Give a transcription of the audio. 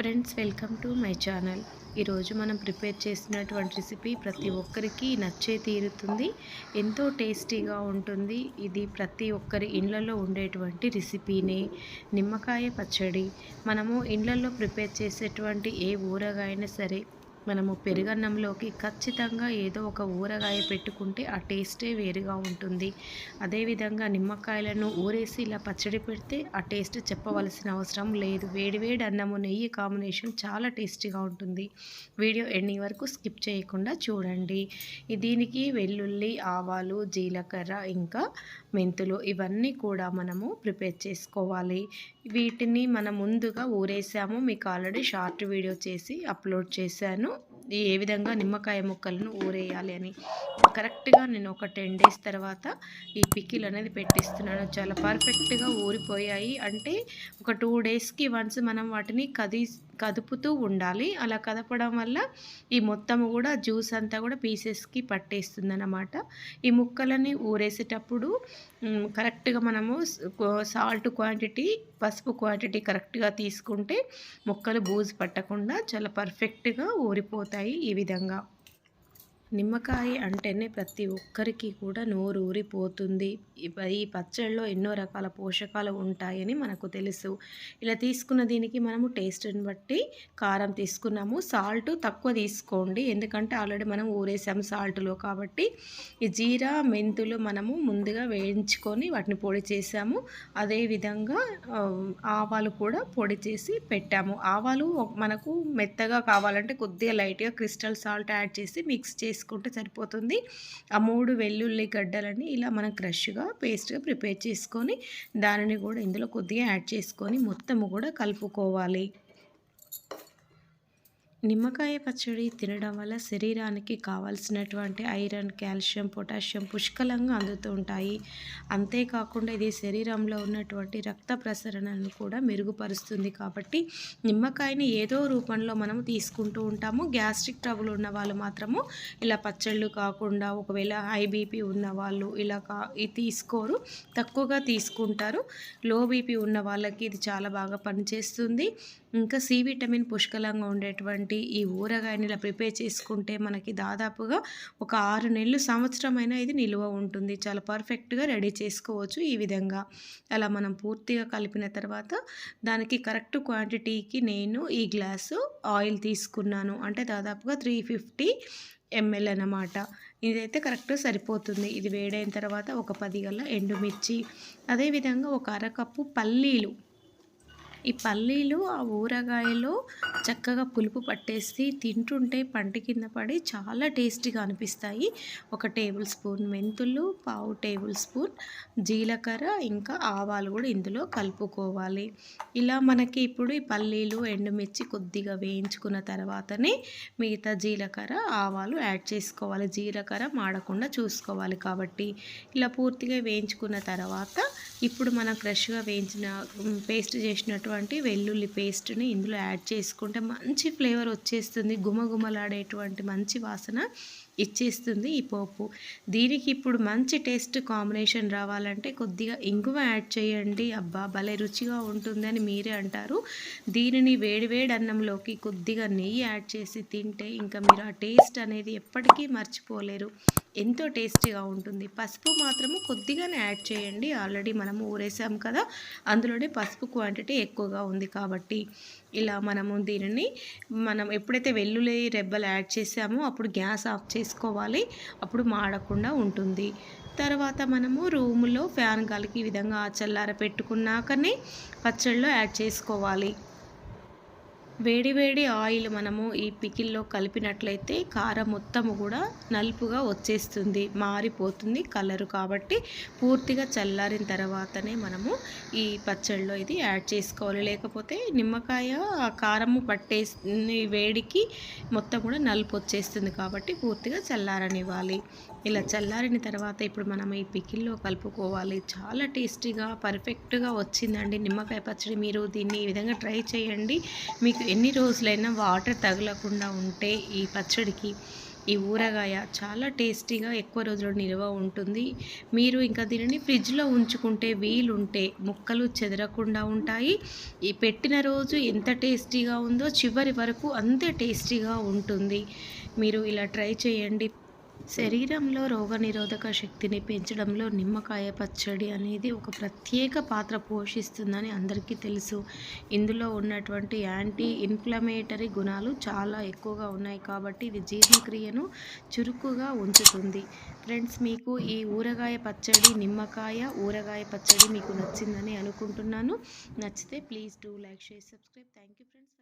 Friends welcome to my channel. ఈరోజు మనం prepare చేసినటువంటి రెసిపీ ప్రతి ఒక్కరికి నచ్చే తీరుతుంది. ఎంతో టేస్టీగా ఉంటుంది. ఇది ప్రతి ఒక్కరి ఇండ్లలో ఉండేటువంటి రెసిపీనే. నిమ్మకాయ పచ్చడి. మనము ఇండ్లలో ప్రిపేర్ చేసేటువంటి ఏ ఊరగా అయినా సరే మనము పెరుగన్నంలోకి ఖచ్చితంగా ఏదో ఒక ఊరగాయ పెట్టుకుంటే ఆ టేస్టే వేరుగా ఉంటుంది. అదేవిధంగా నిమ్మకాయలను ఊరేసి ఇలా పచ్చడి పెడితే ఆ టేస్ట్ చెప్పవలసిన అవసరం లేదు. వేడివేడి అన్నము నెయ్యి కాంబినేషన్ చాలా టేస్టీగా ఉంటుంది. వీడియో ఎండింగ్ వరకు స్కిప్ చేయకుండా చూడండి. దీనికి వెల్లుల్లి ఆవాలు జీలకర్ర ఇంకా మెంతులు ఇవన్నీ కూడా మనము ప్రిపేర్ చేసుకోవాలి. వీటిని మనం ముందుగా ఊరేసాము. మీకు ఆల్రెడీ షార్ట్ వీడియో చేసి అప్లోడ్ చేశాను. ఏ విధంగా నిమ్మకాయ ముక్కలను ఊరేయాలి అని. కరెక్ట్గా నేను ఒక టెన్ డేస్ తర్వాత ఈ పికిల్ అనేది పెట్టిస్తున్నాను. చాలా పర్ఫెక్ట్గా ఊరిపోయాయి. అంటే ఒక టూ డేస్కి వన్స్ మనం వాటిని కది కదుపుతూ ఉండాలి. అలా కదపడం వల్ల ఈ మొత్తము కూడా జ్యూస్ అంతా కూడా పీసెస్కి పట్టేస్తుంది అనమాట ఈ ముక్కలని ఊరేసేటప్పుడు కరెక్ట్గా మనము సాల్ట్ క్వాంటిటీ పసుపు క్వాంటిటీ కరెక్ట్గా తీసుకుంటే ముక్కలు బూజు పట్టకుండా చాలా పర్ఫెక్ట్గా ఊరిపోతాయి ఈ విధంగా. నిమ్మకాయ అంటేనే ప్రతి ఒక్కరికి కూడా నోరు ఊరిపోతుంది ఈ పచ్చళ్ళలో ఎన్నో రకాల పోషకాలు ఉంటాయని మనకు తెలుసు. ఇలా తీసుకున్న దీనికి మనము టేస్ట్ని బట్టి కారం తీసుకున్నాము. సాల్ట్ తక్కువ తీసుకోండి. ఎందుకంటే ఆల్రెడీ మనం ఊరేసాము సాల్ట్లో కాబట్టి ఈ జీరా మెంతులు మనము ముందుగా వేయించుకొని వాటిని పొడి చేసాము. అదేవిధంగా ఆవాలు కూడా పొడి చేసి పెట్టాము. ఆవాలు మనకు మెత్తగా కావాలంటే కొద్దిగా లైట్గా క్రిస్టల్ సాల్ట్ యాడ్ చేసి మిక్స్ చేసి తీసుకుంటే సరిపోతుంది. ఆ మూడు వెల్లుల్లి గడ్డలని ఇలా మనం క్రష్గా పేస్ట్గా ప్రిపేర్ చేసుకొని దానిని కూడా ఇందులో కొద్దిగా యాడ్ చేసుకొని మొత్తము కూడా కలుపుకోవాలి. నిమ్మకాయ పచ్చడి తినడం వల్ల శరీరానికి కావాల్సినటువంటి ఐరన్ కాల్షియం పొటాషియం పుష్కలంగా అందుతూ ఉంటాయి. అంతేకాకుండా ఇది శరీరంలో ఉన్నటువంటి రక్త ప్రసరణను కూడా మెరుగుపరుస్తుంది కాబట్టి నిమ్మకాయని ఏదో రూపంలో మనం తీసుకుంటూ ఉంటాము. గ్యాస్ట్రిక్ ట్రబుల్ ఉన్న వాళ్ళు మాత్రము ఇలా పచ్చళ్ళు కాకుండా ఒకవేళ హై బీపీ ఉన్న వాళ్ళు ఇలా కా తీసుకోరు. తక్కువగా తీసుకుంటారు. లో బీపీ ఉన్న వాళ్ళకి ఇది చాలా బాగా పనిచేస్తుంది. ఇంకా సి విటమిన్ పుష్కలంగా ఉండేటువంటి ఈ ఊరగాయని ఇలా ప్రిపేర్ చేసుకుంటే మనకి దాదాపుగా ఒక ఆరు నెలలు సంవత్సరం అయినా ఇది నిల్వ ఉంటుంది. చాలా పర్ఫెక్ట్గా రెడీ చేసుకోవచ్చు ఈ విధంగా. అలా మనం పూర్తిగా కలిపిన తర్వాత దానికి కరెక్ట్ క్వాంటిటీకి నేను ఈ గ్లాసు ఆయిల్ తీసుకున్నాను. అంటే దాదాపుగా త్రీ ఫిఫ్టీ ఎంఎల్ అన్నమాట. ఇదైతే కరెక్ట్ సరిపోతుంది. ఇది వేడైన తర్వాత ఒక పది గల ఎండుమిర్చి అదేవిధంగా ఒక అరకప్పు పల్లీలు ఈ పల్లీలు ఆ ఊరగాయలో చక్కగా పులుపు పట్టేసి తింటుంటే పంట కింద పడి చాలా టేస్టీగా అనిపిస్తాయి. ఒక టేబుల్ స్పూన్ మెంతులు పావు టేబుల్ స్పూన్ జీలకర్ర ఇంకా ఆవాలు కూడా ఇందులో కలుపుకోవాలి. ఇలా మనకి ఇప్పుడు ఈ పల్లీలు ఎండుమిర్చి కొద్దిగా వేయించుకున్న తర్వాతనే మిగతా జీలకర్ర ఆవాలు యాడ్ చేసుకోవాలి. జీలకర్ర మాడకుండా చూసుకోవాలి కాబట్టి. ఇలా పూర్తిగా వేయించుకున్న తర్వాత ఇప్పుడు మనం ఫ్రెష్గా వేయించిన పేస్ట్ చేసినటువంటి వెల్లుల్లి పేస్ట్ని ఇందులో యాడ్ చేసుకుంటే మంచి ఫ్లేవర్ వచ్చేస్తుంది. గుమగుమలాడేటువంటి మంచి వాసన ఇచ్చేస్తుంది ఈ పోపు. దీనికి ఇప్పుడు మంచి టేస్ట్ కాంబినేషన్ రావాలంటే కొద్దిగా ఇంగువ యాడ్ చేయండి. అబ్బా! భలే రుచిగా ఉంటుందని మీరే అంటారు. దీనిని వేడివేడి అన్నంలోకి కొద్దిగా నెయ్యి యాడ్ చేసి తింటే ఇంకా మీరు ఆ టేస్ట్ అనేది ఎప్పటికీ మర్చిపోలేరు. ఎంతో టేస్టీగా ఉంటుంది. పసుపు మాత్రము కొద్దిగానే యాడ్ చేయండి. ఆల్రెడీ మనము ఊరేసాం కదా అందులోనే పసుపు క్వాంటిటీ ఎక్కువగా ఉంది కాబట్టి ఇలా మనము దీనిని మనం ఎప్పుడైతే వెల్లుల్లి రెబ్బలు యాడ్ చేసామో అప్పుడు గ్యాస్ ఆఫ్ చేసుకోవాలి. అప్పుడు మాడకుండా ఉంటుంది. తర్వాత మనము రూములో ఫ్యాన్ గాలికి ఈ విధంగా చల్లార పెట్టుకున్నాకనే పచ్చళ్ళలో యాడ్ చేసుకోవాలి. వేడి వేడి ఆయిల్ మనము ఈ పికిల్లో కలిపినట్లయితే కారం మొత్తము కూడా నలుపుగా వచ్చేస్తుంది మారిపోతుంది కలరు. కాబట్టి పూర్తిగా చల్లారిన తర్వాతనే మనము ఈ పచ్చళ్ళలో ఇది యాడ్ చేసుకోవాలి. లేకపోతే నిమ్మకాయ కారము పట్టే వేడికి మొత్తం కూడా నలుపు వచ్చేస్తుంది కాబట్టి పూర్తిగా చల్లారనివ్వాలి. ఇలా చల్లారిన తర్వాత ఇప్పుడు మనం ఈ పికిల్లో కలుపుకోవాలి. చాలా టేస్టీగా పర్ఫెక్ట్గా వచ్చిందండి. నిమ్మకాయ పచ్చడి మీరు దీన్ని ఈ విధంగా ట్రై చేయండి. మీకు ఎన్ని రోజులైనా వాటర్ తగలకుండా ఉంటే ఈ పచ్చడికి ఈ ఊరగాయ చాలా టేస్టీగా ఎక్కువ రోజులు నిల్వ ఉంటుంది. మీరు ఇంకా దీనిని ఫ్రిడ్జ్లో ఉంచుకుంటే వీలుంటే ముక్కలు చెదరకుండా ఉంటాయి. ఈ పెట్టిన రోజు ఎంత టేస్టీగా ఉందో చివరి వరకు అంతే టేస్టీగా ఉంటుంది. మీరు ఇలా ట్రై చేయండి. శరీరంలో రోగనిరోధక శక్తిని పెంచడంలో నిమ్మకాయ పచ్చడి అనేది ఒక ప్రత్యేక పాత్ర పోషిస్తుందని అందరికీ తెలుసు. ఇందులో ఉన్నటువంటి యాంటీ ఇన్ఫ్లమేటరీ గుణాలు చాలా ఎక్కువగా ఉన్నాయి కాబట్టి ఇది జీర్ణక్రియను చురుకుగా ఉంచుతుంది. ఫ్రెండ్స్ మీకు ఈ ఊరగాయ పచ్చడి నిమ్మకాయ ఊరగాయ పచ్చడి మీకు నచ్చిందని అనుకుంటున్నాను. నచ్చితే please do like share subscribe. Thank you friends.